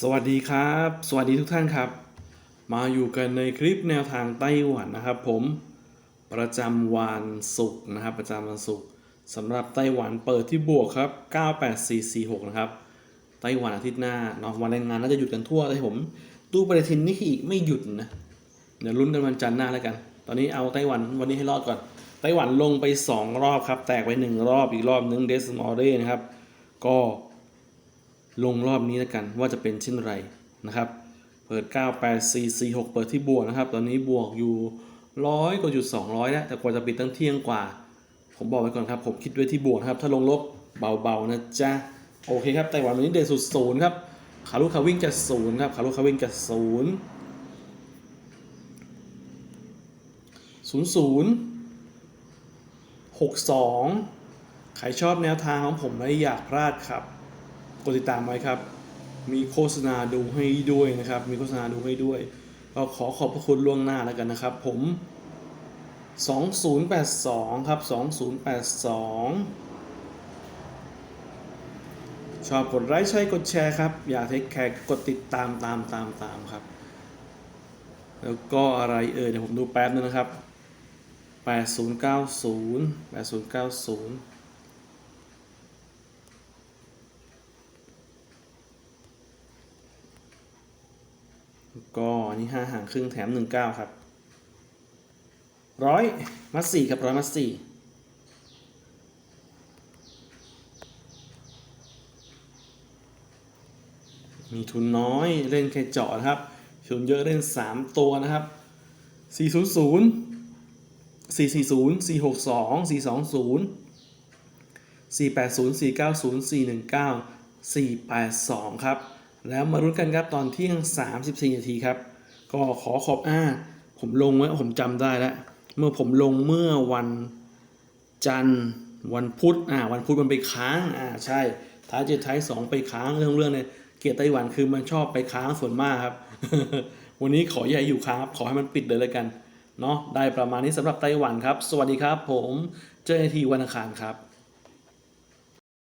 สวัสดีครับ สวัสดีทุกท่านครับ มาอยู่กันในคลิปแนวทางไต้หวันนะครับผมประจำวันศุกร์นะครับ ประจำวันศุกร์สำหรับไต้หวันเปิดที่บวกครับ 98446 นะครับ ไต้หวันอาทิตย์หน้าเนาะวันแรงงานน่าจะหยุดกันทั่วเลยผม ตู้ปฏิทินนี่อีกไม่หยุดนะเดี๋ยวลุ้นกันวันจันทร์หน้าแล้วกัน ตอนนี้เอาไต้หวันวันนี้ให้รอดก่อน ไต้หวันลงไป 2 รอบครับ แตกไป 1 รอบอีกรอบนึงเดสมอร์เรนะครับ ก็ ลงรอบนี้แล้วกันว่าจะเป็นเช่นไรนะครับเปิด 98446 เปิดที่บวกนะครับ ตอนนี้บวกอยู่ร้อยกว่าจุด200แล้วแต่กว่าจะปิดตั้งเที่ยงกว่า ผมบอกไว้ก่อนครับ ผมคิดไว้ที่บวกครับ ถ้าลงลบเบาๆนะจ๊ะ โอเคครับไต้หวันวันนี้เดทสุดศูนย์ครับขาลูกขาวิ่งจะศูนย์ครับขาลูกขาวิ่งจะศูนย์ศูนย์ศูนย์หกสองใครชอบแนวทางของผมไม่อยากพลาดครับ กดติดตามไว้ครับ มีโฆษณาดูให้ด้วยนะครับ มีโฆษณาดูให้ด้วย ก็ขอขอบพระคุณล่วงหน้าแล้วกันนะครับ ผม 2082 ครับ 2082 ชอบกดไลค์ใช่กดแชร์ครับ อยากเทคแคร์กดติดตามตามตามตามครับ แล้วก็อะไรเอ่ยเดี๋ยวผมดูแป๊บนึงนะครับ 8090 8090 ก็นนี้ห้าหางครึ่งแถมหนึ่งเก้าครับร้อยมัดสี่ครับร้อยมัดสี่มีทุนน้อยเล่นแค่เจาะนะครับ ทุนเยอะเล่นสามตัวนะครับสี่ศูนย์ศูนย์สี่สี่ศูนย์สี่หกสองสี่สองศูนย์สี่แปดศูนย์สี่เก้าศูนย์สี่หนึ่งเก้าสี่แปดสองครับ แล้วมารุ้นกันครับตอนเที่ยง 34 นาทีครับ ก็ขอขอบอ่าผมลงไว้ผมจำได้แล้ว เมื่อผมลงเมื่อวันจันทร์วันพุธอ่าวันพุธมันไปค้างอ่าใช่ท้ายเจ็ดท้ายสองไปค้างเรื่องเรื่องเนี่ยเกียรติไต้หวันคือมันชอบไปค้างส่วนมากครับ วันนี้ขออย่าให้อยู่ค้างครับ ขอให้มันปิดเลยแล้วกันเนาะได้ประมาณนี้สำหรับไต้หวันครับ สวัสดีครับ ผมเจอกันอีกทีวันอังคารครับ